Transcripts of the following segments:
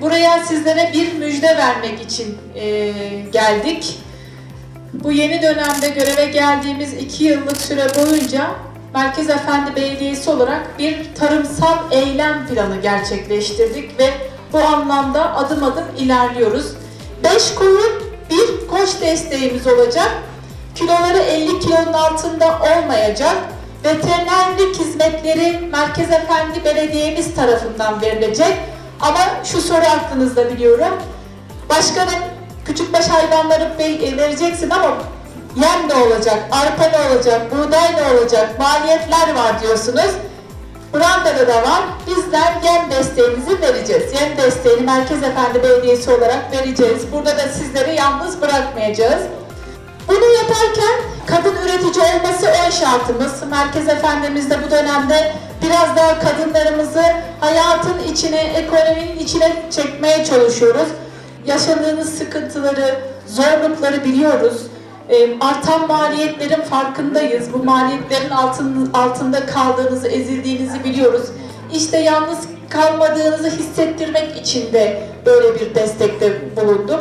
Buraya sizlere bir müjde vermek için e, geldik. Bu yeni dönemde göreve geldiğimiz iki yıllık süre boyunca Merkez Efendi Belediyesi olarak bir tarımsal eylem planı gerçekleştirdik ve bu anlamda adım adım ilerliyoruz. 5 koyun, bir koç desteğimiz olacak. Kiloları 50 kilonun altında olmayacak. Veterinerlik hizmetleri Merkez Efendi Belediyemiz tarafından verilecek. Ama şu soru aklınızda biliyorum. Başkanım küçükbaş hayvanları ve- vereceksin ama yem ne olacak, arpa ne olacak, buğday ne olacak, maliyetler var diyorsunuz. Branda'da da var. Bizler yem desteğimizi vereceğiz. Yem desteğini Merkez Efendi Belediyesi olarak vereceğiz. Burada da sizleri yalnız bırakmayacağız. Bunu yaparken kadın üretici olması ön şartımız. Merkez Efendimiz de bu dönemde biraz daha kadınlarımızı hayatın içine, ekonominin içine çekmeye çalışıyoruz. Yaşadığınız sıkıntıları, zorlukları biliyoruz. Ee, artan maliyetlerin farkındayız. Bu maliyetlerin altın, altında kaldığınızı, ezildiğinizi biliyoruz. İşte yalnız kalmadığınızı hissettirmek için de böyle bir destekte bulundum.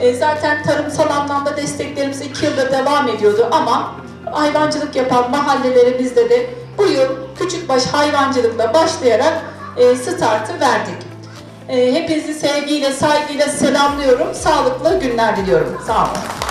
E, zaten tarımsal anlamda desteklerimiz iki yılda devam ediyordu ama hayvancılık yapan mahallelerimizde de bu yıl küçükbaş hayvancılıkla başlayarak e, startı verdik. E, hepinizi sevgiyle, saygıyla selamlıyorum. Sağlıklı günler diliyorum. Sağ olun.